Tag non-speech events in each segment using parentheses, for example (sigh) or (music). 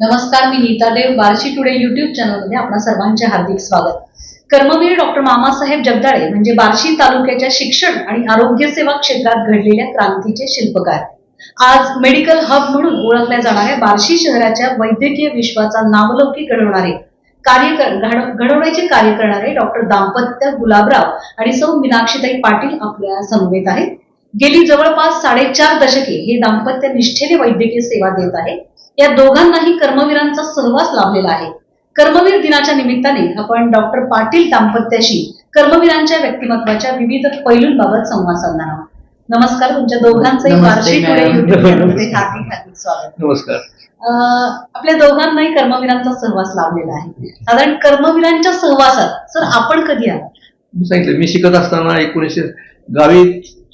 नमस्कार मी Nita Dev Barshi today YouTube चॅनलमध्ये आपणा सर्वांचे हार्दिक स्वागत. कर्मवीर डॉक्टर मामासाहेब जगदाळे म्हणजे बार्शी तालुक्याच्या शिक्षण आणि आरोग्य सेवा क्षेत्रात घडलेल्या क्रांतीचे शिल्पकार. आज मेडिकल हब म्हणून ओळखल्या जाणाऱ्या बार्शी शहराच्या वैद्यकीय विश्वाचा नावलौकिक घडवणारे कार्य घडवण्याचे कार्य करणारे डॉक्टर दाम्पत्य गुलाबराव आणि सौ मीनाक्षीताई पाटील आपल्या समवेत आहेत. गेली जवळपास साडेचार दशके हे दाम्पत्य निष्ठेने वैद्यकीय सेवा देत आहे या दोघांनाही कर्मवीरांचा सहवास लाभलेला आहे. कर्मवीर दिनाच्या निमित्ताने आपण डॉक्टर पाटील दाम्पत्याशी कर्मवीरांच्या व्यक्तिमत्वाच्या विविध पैलूंबाबत संवाद साधणार आहोत. नमस्कार तुमच्या दोघांचंही चॅनलमध्ये हार्दिक स्वागत. नमस्कार. आपल्या दोघांनाही कर्मवीरांचा सहवास लाभलेला आहे. साधारण कर्मवीरांच्या सहवासात सर आपण कधी आलात मी सांगितलं मी शिकत असताना एकोणीसशे गावी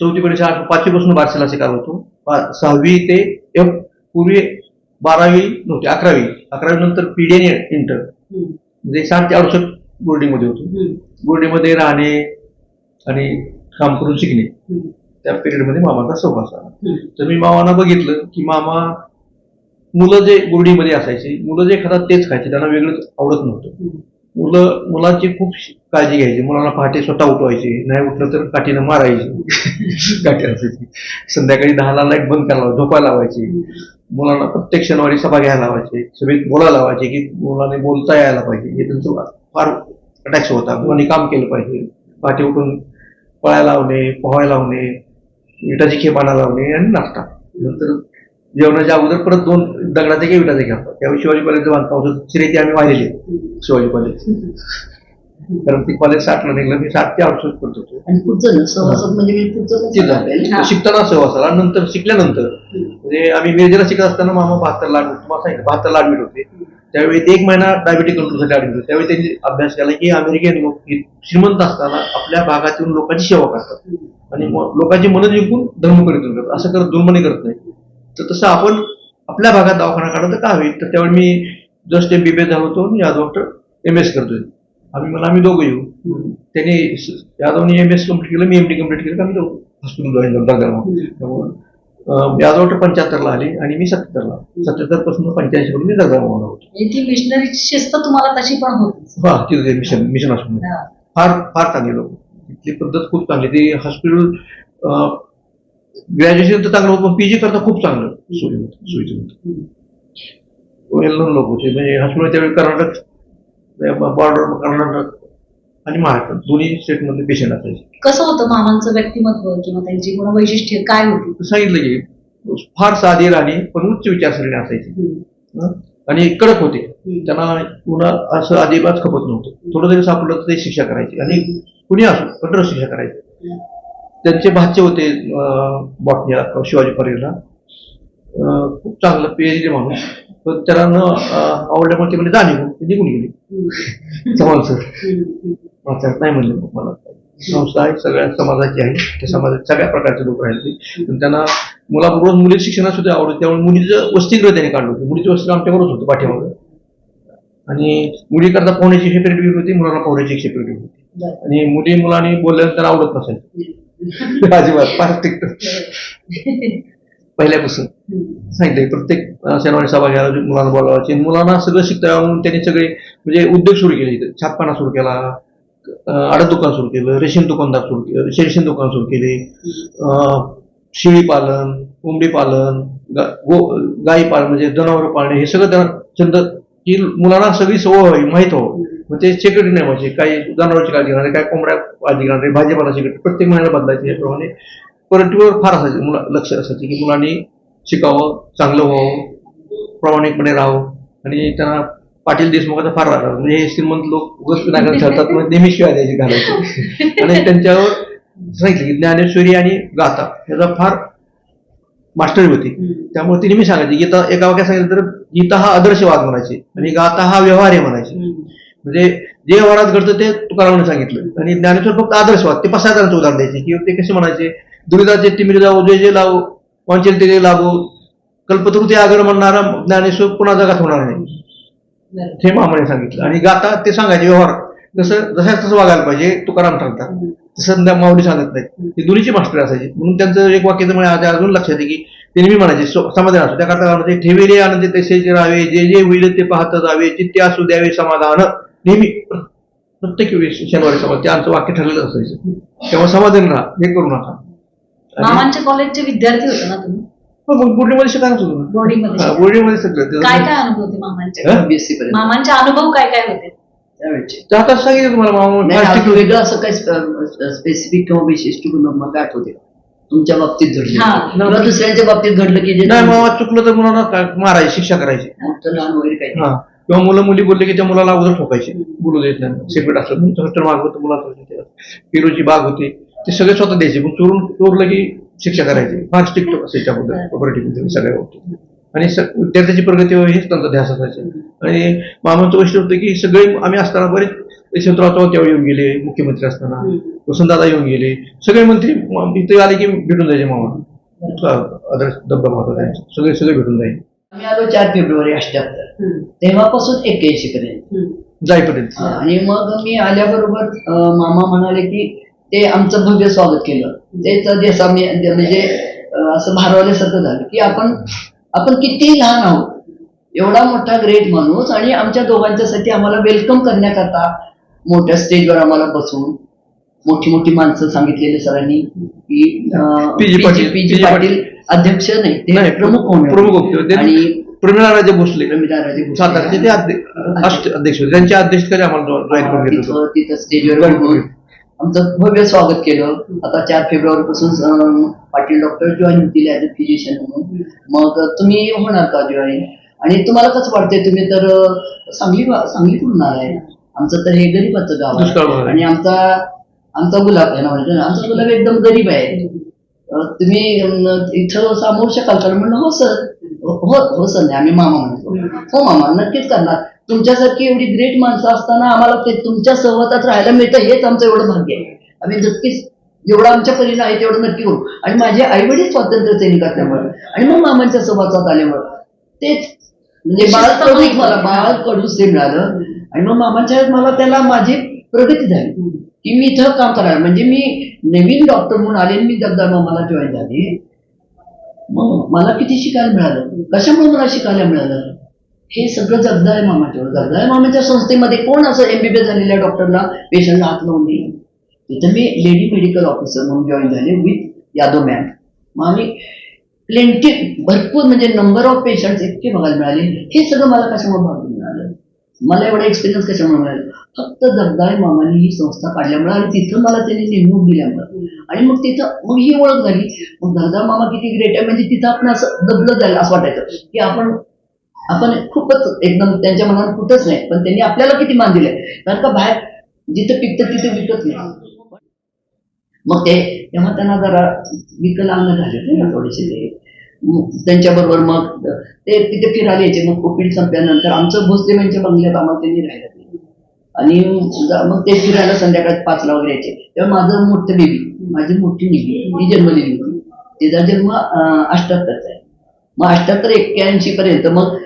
चौथी परीक्षा आठ पाचवी पासून बारशेला शिकायला होतो. सहावी ते एफ पूर्वी बारावी नव्हती अकरावी. अकरावी नंतर पीडीएन इंटर हम्म, म्हणजे साठ ते अडुसष्ट बोर्डिंगमध्ये होतो. बोर्डिंगमध्ये राहणे आणि काम करून शिकणे. त्या पिरियडमध्ये मामाचा सहवास आला तर मी मामाना बघितलं की मामा मुलं जे बोर्डिंगमध्ये असायची मुलं जे खातात तेच खायचे त्यांना वेगळंच आवडत नव्हतं. मुलं मुलांची खूप काळजी घ्यायची. मुलांना पहाटे स्वतः उठवायचे नाही उठलं तर काठीनं मारायची. काठी असायची. संध्याकाळी दहाला लाइट बंद करायला झोपायला लावायची मुलांना प्रत्येक शनिवारी सभा घ्यायला लावायचे. सभेत बोलायला लावायचे की मुलांनी बोलता यायला पाहिजे. हे त्यांचं फार अटॅक्स होता. मुलांनी काम केलं पाहिजे. पहाटे उठून पळायला लावणे पोहायला लावणे विटाची खेपाणा लावणे आणि नाश्ता. नंतर जेवणाच्या अगोदर परत दोन दगडाचे किंवा विटाचे घ्या त्यावेळी शिवाजी कॉलेजचं बांधकाम होतं. ते आम्ही वाहिलेली. शिवाजी कॉलेज कारण ती कॉलेज साठला निघलं मी साठ ते अडुसष्ट करत होतो. आणि पुढचं सहवासात म्हणजे मी पुढचं. शिकताना सहवासाला नंतर शिकल्यानंतर. म्हणजे आम्ही मिरजेला शिकत असताना मामा बहात्तर लाख तुम्हाला सांगितलं बहात्तर ऍडमिट होते. त्यावेळी ते एक महिना डायबिटीक कंट्रोलसाठी ऍडमिट होते. त्यावेळी त्यांनी अभ्यास केला की अमेरिकन श्रीमंत असताना आपल्या भागात येऊन लोकांची सेवा करतात. आणि लोकांची मनं जिंकून धर्म करीत करतात. असं करत दुर्मणी करत नाही. तर तसं आपण आपल्या भागात दवाखाना काढलं तर काय होईल? तर त्यावेळी मी जस्ट एम बी बी झालो होतो आणि यादव डॉक्टर एम एस करतोय. आम्ही मला आम्ही दोघं येऊ. त्यांनी यादवने एम एस कंप्लीट केलं मी एम डी कंप्लीट केलं आम्ही दोघं. हॉस्पिटल जॉईन झालो दादरमध्ये त्यामुळं यादव पंच्याहत्तरला आली आणि मी सत्याहत्तरला. सत्याहत्तरपासून पंच्याऐंशी पर्यंत मी दादरमध्ये होतो. ती मिशनरीची शिस्त तुम्हाला तशी पण होती. हा तिथे मिशन मिशन असून हा. फार फार चांगले लोक. तिथली पद्धत खूप चांगली. ती हॉस्पिटल ग्रॅज्युएशन तर चांगलं होतं पण पीजी करता खूप चांगलं. सोयी होतं सोयीचं होतं. हम्म. वेल नोन लोक होते. म्हणजे हॉस्पिटल त्यावेळी कर्नाटक बॉर्डर कर्नाटक आणि महाराष्ट्र दोन्ही स्टेटमधले पेशंट असायचे कसं होतं मामांचं व्यक्तिमत्व किंवा त्यांची गुणवैशिष्ट्ये काय होती? सांगितलं की फार साधी राहणी पण उच्च विचारसरणी असायची? आणि कडक होते. त्यांना पुन्हा असं अजिबात खपत नव्हतं. थोडं जरी सापडलं तर ते शिक्षा करायची. आणि कुणी असो कठोर शिक्षा करायची. त्यांचे भाचे होते बॉटनीला शिवाजी अं, खूप चांगलं पीएचडी माणूस. त्याला न आवडल्यामुळे ते म्हणजे जाणीव ते निघून गेली. चव्हाण सर. नाही म्हणले मला. संस्था आहे सगळ्या समाजाची आहे. त्या समाजात सगळ्या प्रकारचे लोक राहिले पण त्यांना मुलाबरोबर मुली शिक्षणात सुद्धा आवडत त्यामुळे मुलीचं वसतिगृह त्यांनी काढलं होतं. मुलीचं वसतिगृह आमच्याबरोबर होतं पाठीमागं. आणि मुलीकरता पोहण्याची सेक्रेटरी होती मुलांना पोहण्याची सेक्रेटरी होती. आणि मुली मुलांनी बोलल्यानंतर आवडत नसायचं (laughs) अजिबात फार (laughs) पहिल्यापासून सांगितलं प्रत्येक शनिवारी सभा घ्यायला मुलांना बोलावायचे. मुलांना सगळं शिकता यावं म्हणून त्यांनी सगळे म्हणजे उद्योग सुरू केले इथं. छापखाना सुरू केला आडत दुकान सुरू केलं रेशीम दुकानदार सुरू केलं रेशीम दुकान सुरू केले शेळी पालन कोंबडी पालन गो गाई पालन म्हणजे जनावर पाळणे हे सगळं त्यांना छंद की मुलांना सगळी सवय व्हावी माहीत व्हावं मग ते सेक्रेटरी नाही व्हायचे. काही जनावरची काळजी घेणारे काय कोंबड्या काळजी घेणारे भाजीपाला सेक्रेटरी प्रत्येक महिन्याला बदलायचे. याप्रमाणे पर्यटनावर फार असायचे. मुला लक्ष असायचे की मुलांनी शिकावं चांगलं व्हावं प्रामाणिकपणे राहावं. आणि त्यांना पाटील देशमुखाचा फार आला. म्हणजे हे श्रीमंत लोक उगाच विनाकारण ठरतात म्हणजे नेहमी शिवाय द्यायची घालायची. (laughs) आणि त्यांच्यावर सांगितलं की ज्ञानेश्वरी आणि गाथा याचा फार मास्टरी होती. त्यामुळे ती नेहमी सांगायची गीता एका वाक्यात सांगितलं तर गीता हा आदर्शवाद म्हणायचे आणि गाथा हा व्यवहार आहे म्हणायचे. म्हणजे जे व्यवहारात घडतं ते तुकारामाने सांगितलं. आणि ज्ञानेश्वर फक्त आदर्शवाद ते पसायदारांचं उदाहरण द्यायचे की ते कसे म्हणायचे? दुरिदाचे तिमिर जाऊ जे जे लावू वांचेल ते लागू कल्पतृती आगर म्हणणारा ज्ञानेश्वर पुन्हा जगात होणार नाही? हे मामाने सांगितलं. आणि गाता ते सांगायचे व्यवहार. जसं जशाच तसं वागायला पाहिजे तुकाराम सांगतात. तसं माऊली सांगत नाही ते दोन्हीची मास्टर असायची. म्हणून त्यांचं एक वाक्य तर आज- अजून लक्षात आहे की ते नेहमी म्हणायचे समाधान असू. त्या काळामध्ये ठेवेले आनंद तसे राहावे जे जे होईल ते पाहत जावे चित्ते असू द्यावे समाधान. नेहमी प्रत्येक वेळेस शनिवारी समाज ते आमचं वाक्य ठरलेलं असायचं. तेव्हा समाधान राहा हे करू नका. मामांच्या कॉलेजचे विद्यार्थी होते ना तुम्ही हो, मग बोर्डीमध्ये शिकायला होतो ना. बोर्डिंगमध्ये हा, शिकला. काय त्याचं- काय अनुभव होते मामांचे हा? बीएससी पर्यंत मामांचे अनुभव काय काय होते त्यावेळेचे ते आता सांगितलं तुम्हाला मामा नाही plastic- अजून वेगळं असं काही स्पेसिफिक किंवा विशिष्ट गुण मग आठवते का? तुमच्या बाबतीत घडले हा. किंवा दुसऱ्यांच्या बाबतीत घडलं की जे नाही मामा चुकलं तर मुलांना काय- मारायचे शिक्षा करायची मोठं लहान वगैरे काही हा किंवा मुलं मुली बोलले की त्या मुलाला अगोदर ठोकायचे बोलू देत नाही सेपरेट असलं तुमचं हॉस्टेल होतं मुलाचं पिरोची बाग होती ते सगळे स्वतः द्यायचे. पण चोरून चोरलं की शिक्षा करायची. फार स्ट्रिक्ट असायची त्याबद्दल. कोऑपरेटिव्ह सगळ्या बाबतीत आणि स- विद्यार्थ्याची प्रगती व्हावी हेच त्यांचा ध्यास असायचे. आणि मामांचं वैशिष्ट्य होतं की सगळे आम्ही असताना बरेच यशवंतराव चव्हाण तेव्हा येऊन गेले मुख्यमंत्री असताना. वसंतदादा येऊन गेले. सगळे मंत्री इथे आले की भेटून जायचे मामा. आदर्श दबदबा होता त्यांचा. सगळे सगळे भेटून जायचे. आम्ही आलो चार फेब्रुवारी अठ्याहत्तर तेव्हापासून एक्क्याऐंशी पर्यंत जाईपर्यंत. आणि मग मी आल्याबरोबर मामा म्हणाले की ते आमचं भव्य स्वागत केलं. तेच देश आम्ही म्हणजे अं, असं भारवल्यासारखं झालं की आपण आपण किती लहान आहोत एवढा मोठा ग्रेट माणूस आणि आमच्या दोघांच्यासाठी आम्हाला वेलकम करण्याकरता मोठ्या स्टेजवर आम्हाला बसून मोठी मोठी माणसं सांगितलेली सरांनी की PG पाटील, PG पाटील अध्यक्ष नाही ते प्रमुख. प्रमुख होते. ते आणि प्रमिळा राजे भोसले. प्रमिला राजे भोसले. ते अध्यक्ष होते. त्यांच्या अध्यक्षतेखाली आम्हाला तिथं स्टेजवर आमचं भव्य स्वागत केलं. आता चार फेब्रुवारी पासून पाटील डॉक्टर जॉईन होतील ऍज अ फिजिशियन म्हणून. मग तुम्ही होणार का जॉईन आणि तुम्हाला कसं वाटतंय? तुम्ही तर सांगली सांगली कुठून आलाय आमचं तर हे गरीबाचं गाव आहे. आहे. आणि आमचा आमचा गुलाब आहे ना म्हणजे? आमचा गुलाब एकदम गरीब आहे. तुम्ही इथं सामावू शकाल का म्हणलं हो सर. हो हो सर. नाही आम्ही मामा म्हणतो. हो मामा. नक्कीच करणार. तुमच्यासारखी एवढी ग्रेट माणसं असताना आम्हाला ते तुमच्या सहवासात राहायला मिळतं हेच आमचं एवढं भाग्य आहे. आम्ही नक्कीच जेवढं आमच्या परीनं आहे तेवढं नक्की करू आणि माझे आई वडील स्वातंत्र्य सैनिक असल्यामुळे आणि मग मामांच्या सहवासात आल्यामुळे. तेच. म्हणजे बाळ कडूच मला बाळ ते मिळालं. आणि मग मामाच्या मला त्याला माझी प्रगती झाली. की मी इथं काम करायला म्हणजे मी नवीन डॉक्टर म्हणून आले मी जगदाळ मामाला जॉईन झाले. मग मला किती शिकायला मिळालं? कशामुळे मला शिकायला मिळालं? हे सगळं जगदाळ मामाच्यावर जगदाळ मामाच्या संस्थेमध्ये कोण असं एमबीबीएस झालेल्या डॉक्टरला पेशंटला हात लावून देईल? तिथं मी लेडी मेडिकल ऑफिसर म्हणून जॉईन झाले विथ यादव मॅम मग आम्ही प्लेंटी भरपूर म्हणजे नंबर ऑफ पेशंट इतके बघायला मिळाले. हे सगळं मला कशामुळे बघायला मिळालं? मला एवढा एक्सपिरियन्स कशामुळे मिळाला? फक्त जगदाय मामाने ही संस्था काढल्यामुळे आणि तिथं मला त्यांनी नेमणूक दिल्यामुळे आणि मग तिथं मग ही ओळख झाली. मग जगदाय मामा किती ग्रेट आहे म्हणजे तिथं आपण असं दबलं जायला असं वाटायचं की आपण आपण खूपच एकदम त्यांच्या मनात कुठंच नाही पण त्यांनी आपल्याला किती मान दिले कारण का बाहेर जिथं पिकतं तिथे विकत नाही. मग ते तेव्हा त्यांना जरा विकलांग झाले ना थोडेसे ते. त्यांच्याबरोबर मग ते तिथे फिरायला यायचे मग कोविड संपल्यानंतर आमचं भोसले यांच्या बंगल्यात आम्हाला त्यांनी राहिलं आणि मग ते फिरायला संध्याकाळी पाचला वगैरे यायचे. तेव्हा माझं मोठं बेबी माझी मोठी मुलगी ती जन्मलेली होती. तिचा जन्म अष्ट्याहत्तरचा आहे. मग अष्ट्याहत्तर एक्क्याऐंशी पर्यंत मग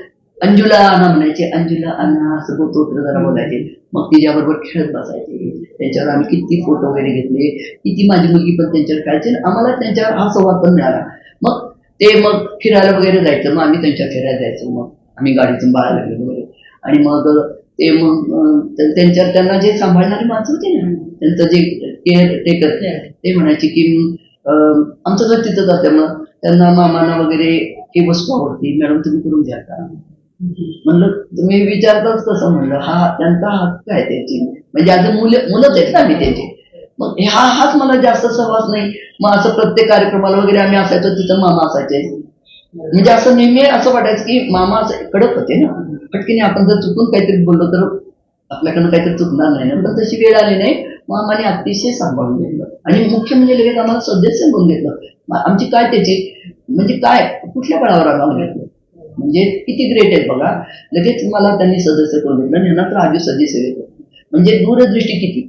अंजुला आणा म्हणायचे अंजुला आणा असं बोलतो जरा बोलायचे. मग तिच्याबरोबर खेळत बसायचे. त्यांच्यावर आम्ही किती फोटो वगैरे घेतले किती माझी मुलगी पण त्यांच्यावर खेळायची आम्हाला त्यांच्यावर हा संवाद पण मिळाला. मग ते मग फिरायला वगैरे जायचं मग आम्ही त्यांच्या फिरायला जायचो. मग आम्ही गाडीतून बाहेर लागलो वगैरे. आणि मग ते मग अं, त्या- त्यांच्या त्यांना जे सांभाळणारी माणसं होती ना त्यांचं जे केअर टेकर ते म्हणायचे की आमचं घर तिथंच असल्यामुळं त्यांना मामांना वगैरे ही वस्तू आवडती मॅडम तुम्ही करून द्या का? म्हणलं तुम्ही विचारताच कसं म्हणलं हा त्यांचा हक्क आहे त्याची. म्हणजे आज मुलं मुलंच आहेत ना आम्ही त्याची. मग हा हाच मला जास्त सहवास नाही. मग असं प्रत्येक कार्यक्रमाला वगैरे आम्ही असायचो तिथं मामा असायचे. म्हणजे असं नेहमी असं वाटायचं की मामा असं कडक होते ना. पटकीने आपण जर चुकून काहीतरी बोललो तर आपल्याकडनं काहीतरी चुकणार नाही ना. पण तशी वेळ आली नाही. मामाने अतिशय सांभाळून घेतलं. आणि मुख्य म्हणजे लगेच आम्हाला सदस्य म्हणून घेतलं. आमची काय त्याची? म्हणजे काय? कुठल्या बळावर आम्हाला घेतलं? म्हणजे किती ग्रेट आहेत बघा. लगेच मला त्यांनी सदस्य करून घेतलं आणि यांना तर आधी सदस्य घेतलं म्हणजे दूरदृष्टी किती?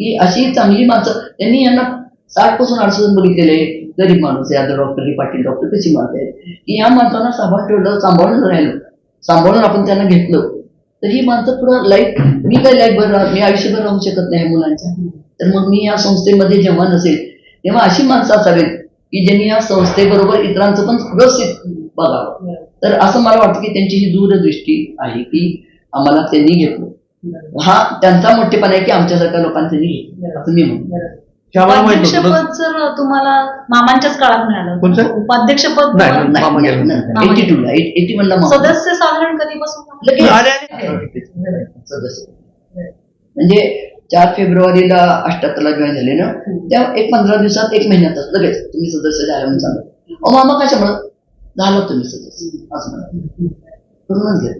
की अशी चांगली माणसं त्यांनी यांना साठपासून अडचण बघितलेले गरीब माणूस आहे आता डॉक्टर पाटील डॉक्टर कशी माणसं आहेत? की या माणसांना सांभाळ ठेवलं सांभाळून राहिलं सांभाळून आपण त्यांना घेतलं तर ही माणसं पुढं लाईफ मी काय लाईफ भर राहत मी आयुष्यभर राहू शकत नाही मुलांच्या. तर मग मी या संस्थेमध्ये जेव्हा नसेल तेव्हा अशी माणसं असावीत की ज्यांनी या संस्थेबरोबर इतरांचं पण व्यवस्थित बघावं. तर असं मला वाटतं की त्यांची ही दूरदृष्टी आहे की आम्हाला त्यांनी घेतलं. हा त्यांचा मोठेपणा आहे की आमच्यासारख्या लोकांनी त्यांनी घेतलं असं मी म्हणतो. उपाध्यक्षपद जर तुम्हाला मामांच्याच काळात मिळालं? उपाध्यक्षपद एटी टू ला एटी वन ला. सदस्य साधारण कधीपासून. सदस्य. म्हणजे चार फेब्रुवारीला अष्ट्याहत्तरला जॉईन झाले ना त्या एक पंधरा दिवसात एक महिन्यातच लगेच तुम्ही सदस्य झाले म्हणून सांगा. अहो मामा कशामुळं? झालं तुम्ही सदस्य असं करूनच घ्या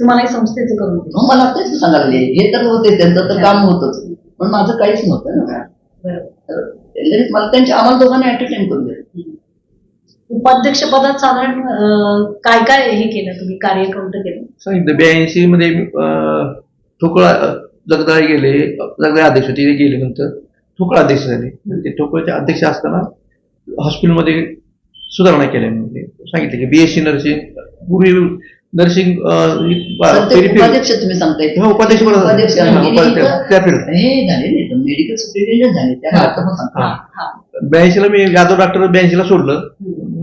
तुम्हाला संस्थेचं करून दिलं. मग मला तेच सांगायला लागले. हे तर होते त्यांचं तर काम होतच. पण माझं काहीच नव्हतं ना. बरोबर. तर मला त्यांच्या आम्हाला दोघांना एंटरटेन करून दिलं. उपाध्यक्ष पदात साधारण अं, काय काय हे केलं तुम्ही? कार्य कोणतं केलं? सांगितलं ब्याऐंशी मध्ये अं, ठोकळा अं, जगदाळे गेले. जगदाळे अध्यक्ष होते ते गेले नंतर. ठोकळा अध्यक्ष झाले. ते ठोकळाचे अध्यक्ष असताना हॉस्पिटलमध्ये सुधारणा केल्या म्हणजे सांगितलं की बीएससी नर्सिंग पूर्वी नर्सिंग उपाध्यक्ष तुम्ही सांगताय. हा, उपाध्यक्ष हा, आणि त्या. हे झाले मेडिकल सुपरिटेंडेंट झाले त्या काळात पण सांगतो. हा. ब्याऐंशीला मी यादव डॉक्टर ब्याऐंशीला सोडलं.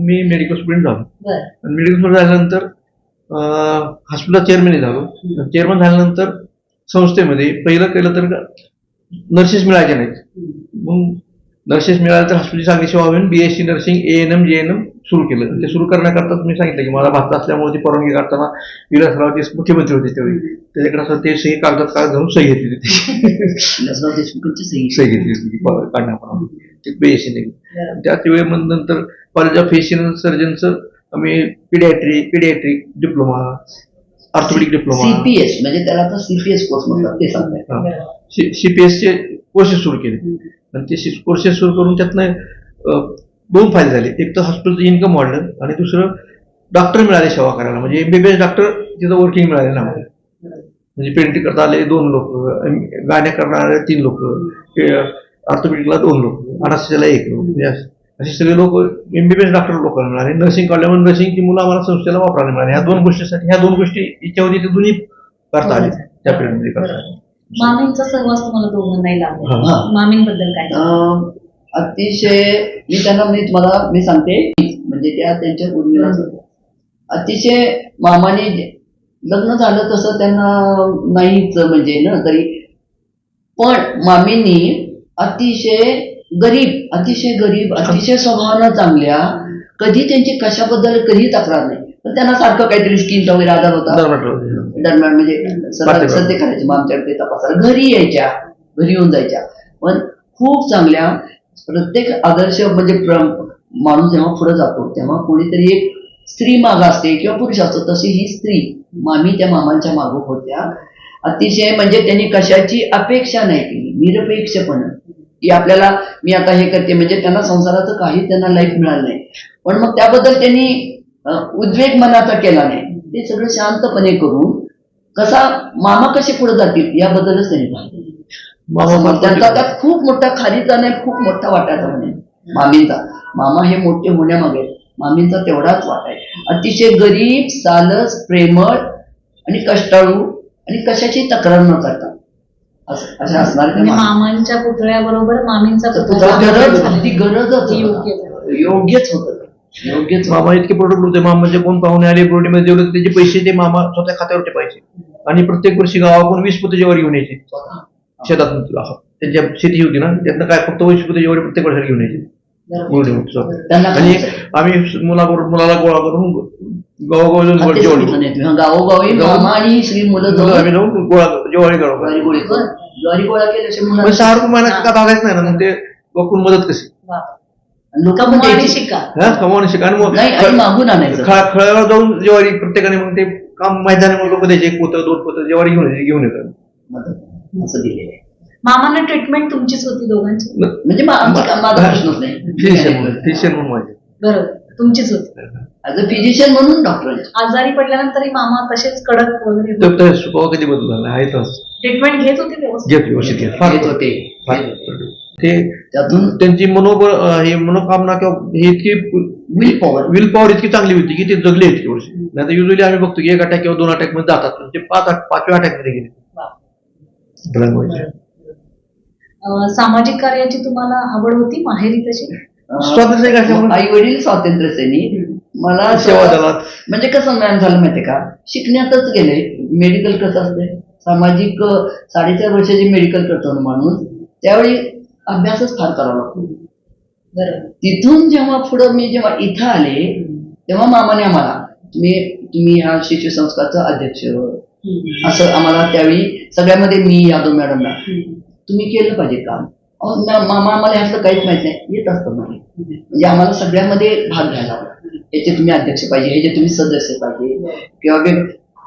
मी मेडिकल स्टुडंट झालो. बरं. आणि मेडिकल स्टुडंट झाल्यानंतर हॉस्पिटल चेअरमॅन झालो चेअरमन झाल्यानंतर संस्थेमध्ये पहिलं केलं तर नर्सेस मिळायचे नाहीत. मग नर्सेस मिळाल्या तर हॉस्पिटलची चांगली सेवा होईल BSc nursing A N M J N M सुरू केलं. ते सुरू करण्याकरता मी सांगितलं की मला भारत असल्यामुळे ती परवानगी काढताना विलासराव जे मुख्यमंत्री होते त्यावेळी. त्याच्याकडे असं ते सही कागदात कागद घालून सही घेतली होती. देशमुखांची सही सही घेतली होती काढण्याप्रमाणे ते बीएससी बरं. त्याच वेळी मग नंतर कॉलेज ऑफ फेशियल सर्जनचं आम्ही paediatry paediatric diploma orthopaedic diploma CPS म्हणजे त्याला आता सीपीएस कोर्स म्हणतात ते सांगताय सीपीएसचे कोर्सेस सुरू केले. आणि ते कोर्सेस सुरू करून त्यातनं दोन फायदे झाले. एक तर हॉस्पिटलचं इन्कम वाढलं आणि दुसरं डॉक्टर मिळाले सेवा करायला. म्हणजे एमबीबीएस डॉक्टर तिथं वर्किंग मिळाले ना आम्हाला. म्हणजे पेंटिंग करता आले दोन लोक गाण्या करणारे तीन लोक ऑर्थोपेडिकला दोन लोक अनास्थेला एक लोक. म्हणजे असे- सगळे लोक एमबीबीएस डॉक्टर लोकांना मिळाले. नर्सिंग कॉलेजमध्ये नर्सिंगची मुलं आम्हाला संस्थेला वापरायला मिळाले. ह्या दोन गोष्टीसाठी ह्या दोन गोष्टी इच्छा होती ते दोन्ही करता आले. त्या पिरियडमध्ये करता आले. मामींचा सहवास तुम्हाला दोघांनाही लाभला हा. मामींबद्दल काय? अं, अतिशय मी त्यांना मी तुम्हाला मी सांगते. म्हणजे त्या त्यांच्या उर्मिला अतिशय मामाने जे- लग्न झालं तसं त्यांना नाहीच म्हणजे ना तरी. पण मामींनी अतिशय गरीब अतिशय गरीब अतिशय स्वभावानं चांगल्या कधी त्यांची कशाबद्दल कधी तक्रार नाही. त्यांना सारखं काहीतरी स्किनचा वगैरे आजार होता. दरम्यान म्हणजे. सध्या करायचे मग आमच्याकडे तपासायला घरी यायच्या घरी येऊन जायच्या. पण खूप चांगल्या प्रत्येक आदर्श म्हणजे माणूस जेव्हा पुढे जातो तेव्हा कोणीतरी एक स्त्री माग असते किंवा पुरुष असतो तशी ही स्त्री मामी त्या मामांच्या मागो होत्या. अतिशय म्हणजे त्यांनी कशाची अपेक्षा नाही केली निरपेक्षपणे. की आपल्याला मी आता हे करते म्हणजे त्यांना संसाराचं काही त्यांना लाईफ मिळालं नाही. पण मग त्याबद्दल त्यांनी उद्वेग मनाचा केला नाही. ते सगळं शांतपणे करून कसा मामा कसे पुढे जातील याबद्दलच त्यांनी पाहिलं. त्यांचा त्यात खूप मोठा खालीचा नाही खूप मोठा वाटायचा म्हणे. मामींचा. मामा हे मोठे होण्यामागे मामींचा तेवढाच वाटा आहे. अतिशय गरीब सालस प्रेमळ आणि कष्टाळू आणि कशाची तक्रार न करता. असं अशा असणार मामांच्या पुतळ्याबरोबर मामींचा गरज पुतळा ती गरजच योग्यच होत. योग्यच. मामा इतके प्रोडक्ट होते मामाचे कोण पाहुणे आले प्रोडक्टमध्ये जेवढे त्याचे पैसे ते मामा स्वतः खात्यावर ठेवायचे आणि प्रत्येक वर्षी गावाकडून वीस पोते जेवारी घेऊन यायचे. शेतातून त्यांच्या शेती होती ना. त्यातनं काय फक्त वीस पोते जेवारी प्रत्येक वर्षाला घेऊन यायचे. त्यांना आणि. आम्ही मुलाबरोबर मुलाला गोळा करून गावोगावी जाऊन आणि ते जेवण. गावोगावी गाव- मामा आणि श्री मुलं आम्ही जाऊन गोळा गोळी सहा रुपये महिन्यात का भागायचं नाही ना? मग ते बघून मदत कशी? कमवा आणि. शिका. हा कमावून शिका. आणि मग नाही आणि मागून आणायचं खळा- जाऊन जेवारी प्रत्येकाने मग ते काम मैदानी मग लोक द्यायचे एक पोतं दोन पोतं जेवारी घेऊन यायचे, घेऊन येतात. मदत. असं दिलेलं आहे. मामांना ट्रीटमेंट तुमचीच होती दोघांची? म्हणजे मा- आमची का- माझा प्रश्नच फिजिशियन म्हणून नाही फिजिशियन म्हणून माझे. बरोबर. तुमचीच होती. ऍज अ फिजिशियन म्हणून डॉक्टर आजारी पडल्यानंतरही मामा तसेच कडक वगैरे तर ते स्वभाव कधी बदलला? नाही आहे ट्रीटमेंट घेत होते व्यवस्थित? घेत व्यवस्थित घेत. फार घेत होते. फार. ते त्यातून त्यांची मनोबळ हे मनोकामना किंवा हे इतकी विल पॉवर विल पॉवर इतकी चांगली होती की ते जगले इतकी वर्षी. नाही तर युजली आम्ही बघतो की एक अटॅक किंवा दोन अटॅकमध्ये जातात. ते पाच पाचव्या अटॅकमध्ये गेले. सामाजिक कार्याची तुम्हाला आवड होती माहेरी तशी? स्वातंत्र्य कशामुळे? आई वडील स्वातंत्र्य सैनिक मला सेवा दलात. म्हणजे कसं मॅम झालं माहितीये का? शिकण्यातच गेले. मेडिकल कसं असतंय सामाजिक साडेचार वर्षाची मेडिकल करतो माणूस. त्यावेळी अभ्यासच फार करावा लागतो. बरोबर. तिथून जेव्हा पुढं मी जेव्हा इथं आले तेव्हा मामाने आम्हाला तुम्ही तुम्ही ह्या शिशु संस्कारचा अध्यक्ष असं आम्हाला त्यावेळी सगळ्यामध्ये मी यादव मॅडमला तुम्ही केलं पाहिजे काम. मामा आम्हाला ह्यातलं काहीच माहीत नाही येत असतं म्हणजे म्हणजे आम्हाला सगळ्यामध्ये भाग घ्यायला हवा. याचे तुम्ही अध्यक्ष पाहिजे ह्याचे तुम्ही सदस्य पाहिजे. किंवा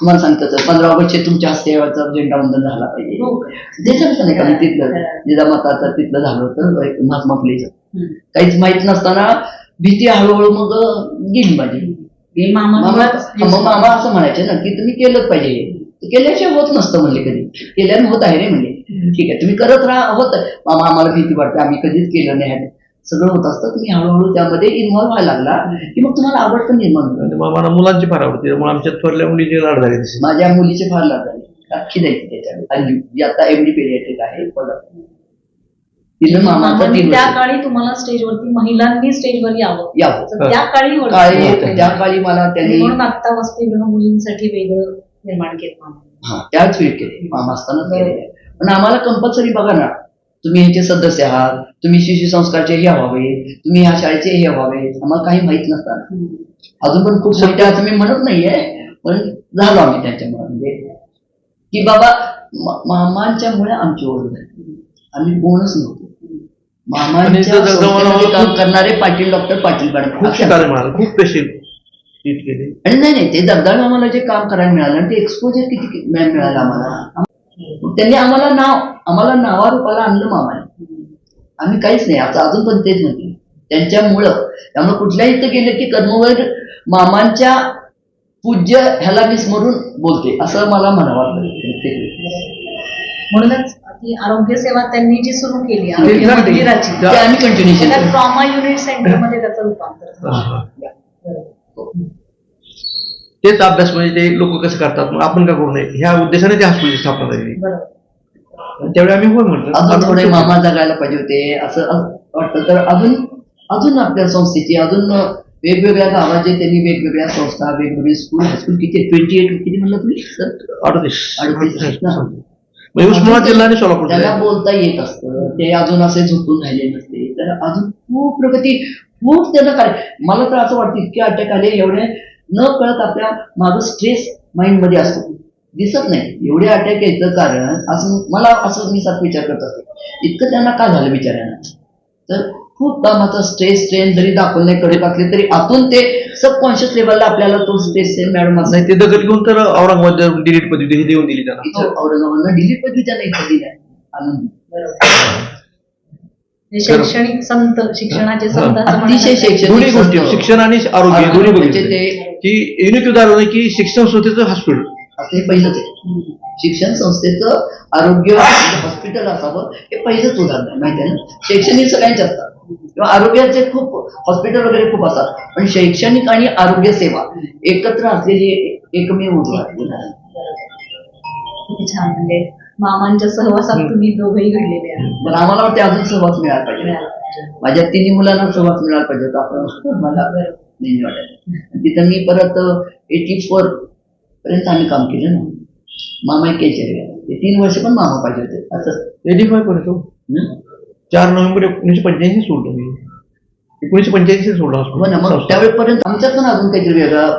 तुम्हाला सांगतो पंधरा ऑगस्टचे तुमच्या हस्ते झेंडा वंदन झाला पाहिजे. हो. त्याच्यात नाही का मी तिथलं निजामाताचं तिथलं झालं होतं महात्मा फुलेचं काहीच माहीत नसताना भीती हळूहळू मग गेली माझी. हे मामा मामा हा, मग मामा असं म्हणायचे ना की तुम्ही केलंच पाहिजे. हे. केल्याशिवाय होत नसतं म्हणले कधी. केल्याने होत आहे रे म्हणले. ठीक आहे तुम्ही करत राहा होत मामा आम्हाला भीती वाटते आम्ही कधीच केलं नाही. हे. सगळं होत असतं. तुम्ही हळूहळू त्यामध्ये इन्व्हॉल्व्ह व्हायला लागला की मग तुम्हाला आवड पण निर्माण आणि मला मुलांची फार आवडते. त्यामुळे आमच्या थोरल्या मुलीची लाड झाली तशी माझ्या मुलीचे फार लाभ झाले अख्खी द्यायची त्याच्यावर. आणि जी आता एमडी पेरियाट्रिक आहे तीन त्या काळी तुम्हाला स्टेजवरती महिलांनी स्टेजवर यावं. यावं. त्या काळी त्या काळी मला त्यांनी म्हणून आता वसतिगृह मुलींसाठी वेगळं निर्माण केलं. हा त्याच वेळ केले. मामा असतानाच केले. पण आम्हाला कंपल्सरी बघा ना तुम्ही ह्याचे सदस्य आहात तुम्ही शिशु संस्कारचे हे व्हावे तुम्ही ह्या शाळेचे हे व्हावे आम्हाला काही माहीत नसताना अजून पण खूप आहे असं मी म्हणत नाहीये पण झालो आम्ही त्यांच्यामुळे. म्हणजे की बाबा मा- मामांच्यामुळे आमची ओळख झाली. आम्ही कोणच नव्हतो. मामांच्या काम करणारे पाटील डॉक्टर पाटील मॅडम. खूप आणि नाही नाही ते जगदाळ आम्हाला जे काम करायला मिळालं आणि ते एक्सपोजर किती मिळा- मिळालं आम्हाला. त्यांनी आम्हाला नाव आम्हाला नावारूपाला आणलं मामाने. आम्ही काहीच नाही आता अजून पण तेच म्हणते. त्यांच्यामुळं त्यामुळे कुठल्याही इथं गेलं की कर्मवीर मामांच्या पूज्य ह्याला मी स्मरून बोलते असं मला म्हणावं. म्हणूनच ती आरोग्य सेवा त्यांनी जी सुरू केली आम्ही कंटिन्युएशन त्या ट्रॉमा युनिट सेंटरमध्ये त्याचं रूपांतर. तेच अभ्यास म्हणजे ते लोक कसं करतात मग आपण का करू नये? ह्या उद्देशाने त्या हॉस्पिटलची स्थापना झाली त्यावेळी आम्ही होय म्हटलं अजून थोडे आपण- मामा जगायला पाहिजे होते असं वाटतं. तर अजून अजून आपल्या संस्थेची अजून वेगवेगळ्या गावात जे त्यांनी वेगवेगळ्या संस्था वेगवेगळे स्कूल हायस्कूल किती ट्वेंटी एट किती म्हणलं तुम्ही? सर? अडतीस. अडतीस आहेत ना. म्हणजे उस्मानाबाद जिल्हा आणि सोलापूर त्यांना जिल्हा. बोलता येत असतं. ते अजून असे झोपून राहिले नसते. तर अजून खूप प्रगती खूप त्यांना काय मला तर असं वाटतं इतके अटॅक आले एवढे न कळत आपल्या माझं स्ट्रेस माइंडमध्ये असतो. दिसत नाही. एवढे अटॅक यायचं कारण असं मला असं मी सात विचार करत असते. इतकं त्यांना का झालं बिचाऱ्यांना? तर खूप कामाचा स्ट्रेस स्ट्रेन जरी दाखवलं नाही कडे टाकले तरी आतून ते सबकॉन्शियस लेवलला आपल्याला तो स्ट्रेस मॅडम असं नाही ते दगड घेऊन तर औरंगाबाद डिलीट पदवी दिली- देऊन दिली त्यांना औरंगाबादला डिलीट पदवी त्यांना इथं दिली आनंद. बरोबर. शैक्षणिक संत शिक्षणाचे संत अतिशय. शैक्षणिक गोष्टी. शिक्षण आणि आरोग्य दोन्ही म्हणजे ते की युनिक उदाहरण की शिक्षण संस्थेचं हॉस्पिटल असं हे पहिलंच आहे. शिक्षण संस्थेचं आरोग्य हॉस्पिटल असावं हे पहिलंच उदाहरण आहे. माहिती आहे ना? शैक्षणिक सगळ्यांचे असतात. किंवा आरोग्याचे खूप हॉस्पिटल वगैरे खूप असतात. पण शैक्षणिक आणि आरोग्य सेवा एकत्र असलेली एकमेव उदाहरण. किती छान. म्हणजे मामांच्या सहवासात तुम्ही दोघेही घडलेले आहात. पण आम्हाला वाटते अजून सहवास मिळाला पाहिजे. माझ्या तिन्ही मुलांना सहवास मिळाला पाहिजे. होता आपण मला तिथं मी परत एटी फोर पर्यंत आम्ही काम केलं ना. मामा केचेर ते तीन वर्ष पण मामा पाहिजे होते. असं. Eighty five. हं? चार नोव्हेंबर एकोणीशे पंच्याऐंशी सोडलं मी. एकोणीशे पंच्याऐंशी सोडलं हो ना मग. त्यावेळेपर्यंत आमच्यात पण अजून काहीतरी वेगळं.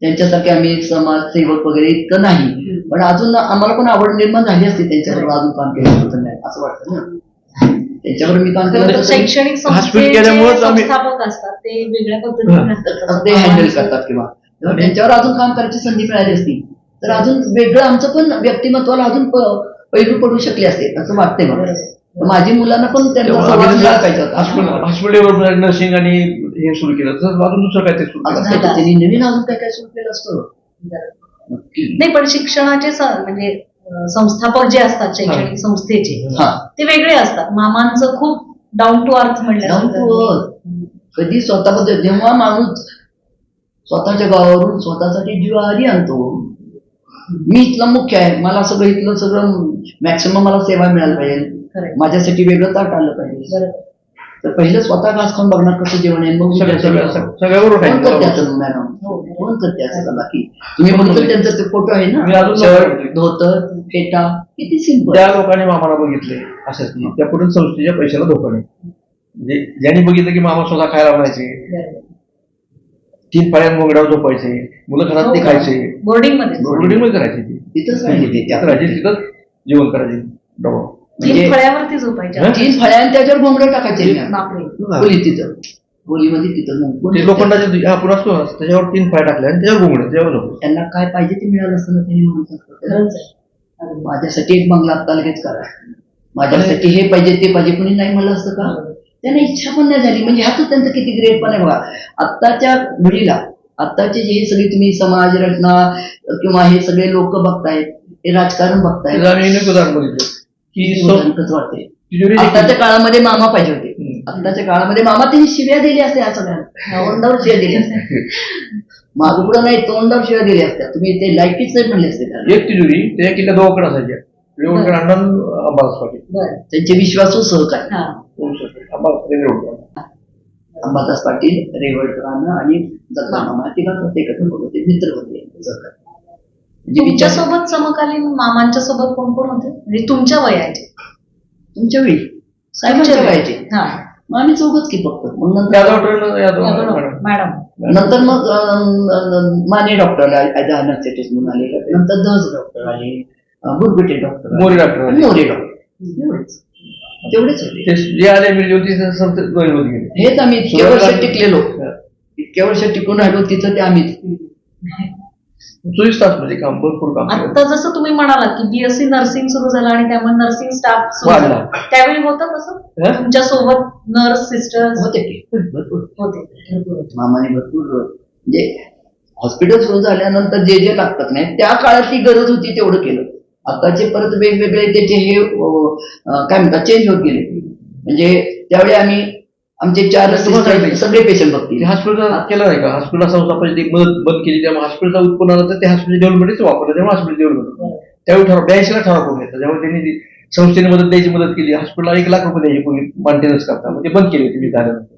त्यांच्यासारखे आम्ही समाजसेवक वगैरे इतकं नाही. पण अजून आम्हाला पण आवड निर्माण झाली असती त्यांच्याबरोबर अजून काम केलं होतं. नाही असं वाटतं ना. त्यांच्याबरोबर मी काम तर तर शैक्षणिक हॉस्पिटल संस्थेचे केल्यामुळेच आम्ही- संस्थापक असतात ते वेगळ्या पद्धतीने असतात. ते हँडल करतात किंवा तेव्हा त्यांच्यावर अजून काम करायची संधी मिळाली असती. तर अजून वेगळं आमचं पण व्यक्तिमत्वाला अजून प- पैलू पडू शकले असते असं वाटतंय मला. तर माझी मुलांना पण पाहिजे होता. हॉस्पिटल हॉस्पिटलवर नर्सिंग आणि हे सुरू केलं. तसंच अजून दुसरं काय ते सुरू केलं? काय त्यांनी नवीन अजून काय काय सुरू केलं असतं? नक्की. नाही पण शिक्षणाचे स- म्हणजे संस्थापक जे असतात शैक्षणिक संस्थेचे हा. ते वेगळे असतात. मामांचं खूप डाऊन टू अर्थ म्हणलं. कधी स्वतःबद्दल जेव्हा माणूस स्वतःच्या गावावरून स्वतःसाठी ज्वारी आणतो मी इथला मुख्य आहे. मला सगळं इथलं सगळं मॅक्सिमम मला सेवा मिळायला पाहिजे. माझ्यासाठी वेगळं ताट आलं पाहिजे. तर पहिलं स्वतः घास खाऊन बघणार कसं जेवण आहे मग मॅडम? हो. बाकी? तुम्ही बघितलं त्यांचा ते फोटो आहे ना. धोतर फेटा किती सिंपल त्या लोकांनी मामाला बघितले अशाच की त्या पुढे संस्थेच्या पैशाला धोका नाही. म्हणजे ज्यांनी बघितलं की मामा स्वतः खायला म्हणायचे तीन पाळ्यात मोगड्यावर झोपायचे मुलं घरात ते खायचे बोर्डिंगमध्ये. बोर्डिंगमध्ये करायचे ती. तिथंच ते तिथं जेवण करायचे. डबा. तीन म्हणजे- फळ्यावरती झोपायच्या. हं? तीन फळ्या आणि त्याच्यावर घोंगडं टाकायचे बापरे. खोली तिथं. खोलीमध्ये तिथं मग. ते लोखंडाचे आपण असतो ना, त्याच्यावर तीन पाय टाकले आणि त्याच्यावर झोपले. त्यांना काय पाहिजे ते मिळालं असतं ना त्यांनी. खरंच आहे. माझ्यासाठी एक बंगला आता लगेच करा. माझ्यासाठी हे पाहिजे ते पाहिजे. कुणी नाही म्हणलं असतं का? त्यांना इच्छा पण नाही झाली. म्हणजे ह्यातच त्यांचं किती ग्रेट पण आहे बघा. आत्ताच्या घडीला आत्ताचे जे सगळे तुम्ही समाज रचना किंवा हे सगळे लोक बघतायत हे राजकारण बघतायत. त्याचं आम्ही एक उदाहरण बघितलं. की वाटते. देखील- काळामध्ये मामा पाहिजे होते. हम्म. आत्ताच्या काळामध्ये मामा त्यांनी शिव्या दिल्या असत्या या सगळ्यांना. तोंडावर शिव्या दिल्या असत्या. पुढं नाही तोंडावर शिव्या दिल्या असत्या. तुम्ही ते लायकीच नाही म्हणले असते. एक तिजोरी त्या किल्ल्या दोघांकडे असायच्या. रेवणकर अण्णा अंबादास पाटील. बर. त्यांचे विश्वासू सहकारी. हा. अंबादास पाटील. रेवणकर अंबादास पाटील रेवळकरांना आणि जगदा मामा. तिला एकत्र होते मित्र होते सहकारी. तुमच्या विचार सोबत समकालीन मामांच्या सोबत कोण कोण होते? म्हणजे तुमच्या वयाचे. तुमच्या वेळी. साहेबांच्या वयाचे. हा. मग आम्ही चौघच की फक्त. मग नंतर यादव. मॅडम. मॅडम. नंतर मग माने डॉक्टर अनस्थेटिस्ट म्हणून आले नंतर दस डॉक्टर आले. अं, बुरगुटे डॉक्टर मोरे डॉक्टर आले. मोरे डॉक्टर तेवढेच होते. ते जे आले होत गेले. हेच आम्ही इतक्या वर्ष टिकलेलो. इतक्या वर्ष टिकून राहिलो तिथं ते आम्ही चोवीस तास म्हणजे काम भरपूर काम. आता जसं तुम्ही म्हणालात की बीएससी नर्सिंग सुरू झालं आणि त्यामुळे नर्सिंग स्टाफ सुरू वाढला. झाला त्यावेळी होतं तसं हं? तुमच्यासोबत नर्स सिस्टर होते की भरपूर होते भरपूर होते. मामाने भरपूर म्हणजे हॉस्पिटल सुरू झाल्यानंतर जे जे लागतात नाही त्या काळात ती गरज होती तेवढं केलं आताचे परत वेगवेगळे त्याचे हे अं, काय म्हणतात चेंज होत गेले म्हणजे त्यावेळी आम्ही आमचे चार. सगळे पेशंट बघतील हॉस्पिटल केलं नाही का? हॉस्पिटल संस्था आपण एक मदत बंद केली त्यामुळे हॉस्पिटलचा उत्पन्न आलं तर ते हॉस्पिटल डेव्हलपमेंटच वापरलं त्यामुळे हॉस्पिटल डेव्हलपमेंट त्यावेळी ठराव ब्याऐंशीला ठराव करून घेतला. त्यामुळे त्यांनी ती संस्थेने मदत द्यायची मदत केली. हॉस्पिटलला एक लाख रुपये द्यायची पूर्वी मेंटेनन्स करता. मग ते बंद केले होते मी झाल्यानंतर.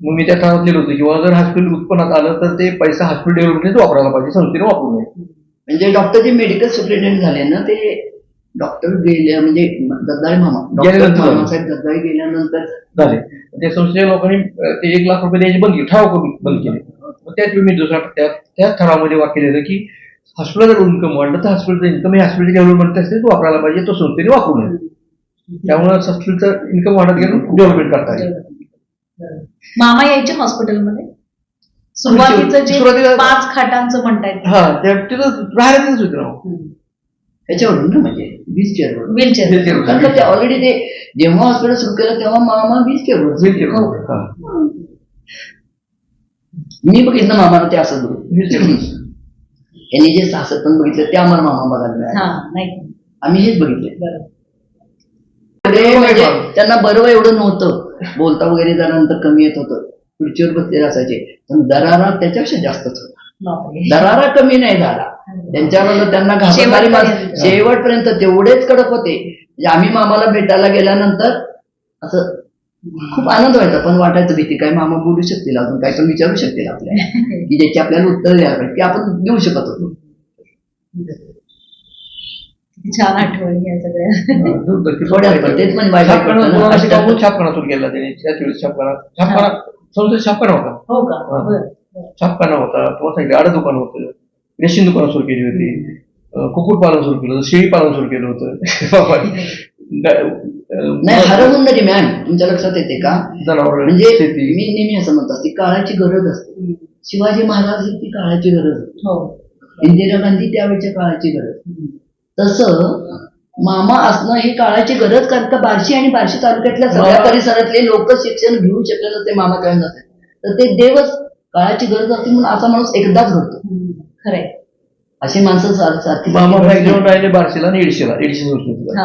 मग मी त्या ठरावात लिहिलं होतं किंवा जर हॉस्पिटल उत्पन्नात आलं तर ते पैसा हॉस्पिटल डेव्हलपमेंट वापरायला पाहिजे संस्थेने वापरू नये. म्हणजे डॉक्टर जे मेडिकल सुप्रिटेंडेंट झाले ना ते डॉक्टर गेले म्हणजे दद्दाळे मामा डॉक्टर गेल्यानंतर. मामासाहेब गेल्यानंतर झाले. त्या संस्थेच्या लोकांनी अं, ते एक लाख रुपये द्यायची बंद केली ठराव करून बंद केले. मग त्याच वेळी मी दुसरा त्या त्याच ठरावामध्ये वाक्य लिहिलं की हॉस्पिटल जर इन्कम वाढलं तर हॉस्पिटलचं इन्कम हे हॉस्पिटल डेव्हलपमेंट असते तो वापरायला पाहिजे तो संस्थेने वापरू नये. त्यामुळे हॉस्पिटलचं इन्कम वाढत गेलं डेव्हलपमेंट करता येईल. मामा यायचे हॉस्पिटलमध्ये सुरुवातीचं जे सुरुवातीला- पाच खाटांचं म्हणतायत. हा त्या तिथं होते राव त्याच्यावरून ना म्हणजे वीस चेअरवर का ते ऑलरेडी ते जेव्हा हॉस्पिटल सुरू केलं तेव्हा मामा वीस चेअरवर. हो. मी बघितलं मामाला ते असं. यांनी जे सासर पण बघितलं ते आम्हाला मामा बघायला मिळाले. हा आम्ही हेच बघितले. बरं. ते म्हणजे त्यांना बरोबर एवढं नव्हतं. बोलता वगैरे झाल्यानंतर कमी येत होतं. खुर्चीवर बसलेले असायचे. पण दरारा त्याच्यापेक्षा जास्तच होता. दरारा कमी नाही झाला. त्यांच्यावर त्यांना घाबरणारी माणसं शेवटपर्यंत. तेवढेच कडक होते. म्हणजे आम्ही मामाला भेटायला गेल्यानंतर असं खूप आनंद व्हायचा. पण वाटायचं भीती काय मामा बोलू शकतील अजून काय पण विचारू शकतील आपल्याला (laughs) की ज्याची आपल्याला उत्तर द्यायला पाहिजे की आपण देऊ शकत होतो. छान आठवणी या सगळ्या. तेच म्हणजे वाईट छापखाना वाटतं ना. मुलांना अष्टात- शिकावून छापखाना सुरू केला त्यांनी. त्याच वेळेस छापखाना छापखाना संस्थेत छापखाना होता? हो का? छापखाना होता तुम्हाला सांगितलं आडं दुकान होतं. रेशीम दुकान सुरू केली होती? कुक्कुटपालन सुरू केलं होतं शेळी पालन सुरू केलं होतं. (laughs) नाही हरवून नाही मॅम तुमच्या लक्षात येते का? जनावर म्हणजे मी नेहमी असं म्हणतो ती काळाची गरज असते. शिवाजी महाराज ही ती काळाची गरज होती. हो. इंदिरा गांधी त्यावेळेच्या काळाची गरज तसं मामा असणं ही काळाची गरज कारण का बार्शी आणि बार्शी तालुक्यातल्या सगळ्या परिसरातले लोक शिक्षण घेऊ शकले नसते मामा त्यावेळेस नसते. तर ते देवच काळाची गरज असते म्हणून असा माणूस एकदाच घडतो. खरंय. अशी माणसं सार- सारखी राहिले बारशीला आणि एडशीला एडशी हा,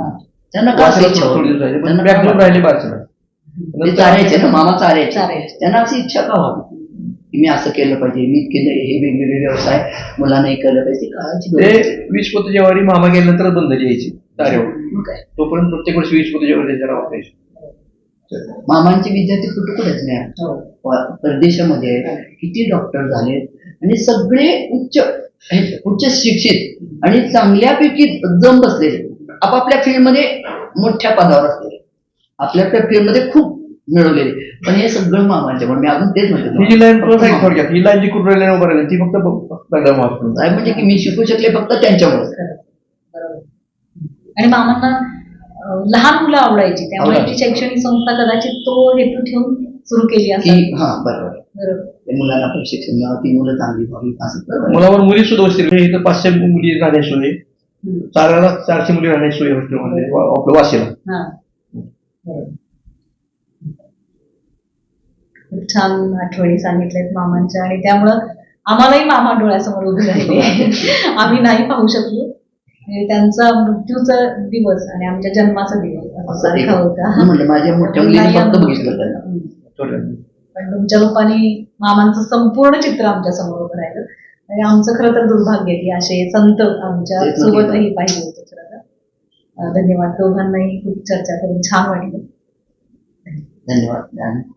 हा. त्यांना का इच्छा थोडी दिवस होती? राहिले पण त्यांना राहिले बारशीला ते चारायचे ना मामा चारायचे चारायचे. त्यांना अशी इच्छा का व्हावी? की मी असं केलं पाहिजे मी केलं हे वेगवेगळे व्यवसाय मुलांना हे केलं पाहिजे काळाची ते गरज. आहे. वीस पोत जेवारी मामा गेल्यानंतर बंद यायची तारेवर मग काय? तोपर्यंत प्रत्येक वर्षी वीस पोत जेवारी त्यांच्या यायची मामांचे विद्यार्थी कुठे कुठेच नाही हो. प- परदेशामध्ये आहेत. किती डॉक्टर झालेत आणि सगळे उच्च हे- उच्च शिक्षित आणि चांगल्यापैकी जम बसलेले. आपापल्या फील्डमध्ये मोठ्या पदावर असलेले. आपल्या फील्डमध्ये खूप मिळवलेले. पण हे सगळं मामांच्या पण मी अजून तेच ही लाईन म्हणतो थोडक्यात. ही लाईन जी कुठं राहिली उभं राहिली ती फक्त म्हणजे की मी शिकू शकले फक्त त्यांच्यामुळे. आणि मामांना लहान मुलं आवडायची. त्यामुळे शैक्षणिक संस्था कदाचित तो हेतू ठेवून सुरू केली की असं हा बरोबर. मुलांना प्रशिक्षण मिळावं ती मुलं चांगली व्हावी असं. मुलावर मुली सुद्धा असतील इथं पाचशे मुली राहण्याची सोय हम्म. चार चारशे मुली राहण्याची सोय हॉस्टेलमध्ये आपलं वाशीला हा. छान आठवणी सांगितल्यात मामांच्या आणि त्यामुळं आम्हालाही मामा डोळ्यासमोर उभे राहिले. (laughs) आम्ही नाही पाहू शकलो. म्हणजे त्यांचा मृत्यूचा दिवस आणि आमच्या जन्माचा दिवस असा होता. माझ्या मोठ्या फक्त बघितलं. पण तुमच्या रूपाने मामांचं संपूर्ण चित्र आमच्यासमोर उभं राहिलं. आणि आमचं खरं तर दुर्भाग्य की असे संत आमच्या. सोबतही पाहिजे होते खरं तर. धन्यवाद. दोघांनाही खूप चर्चा करून छान वाटलं. धन्यवाद.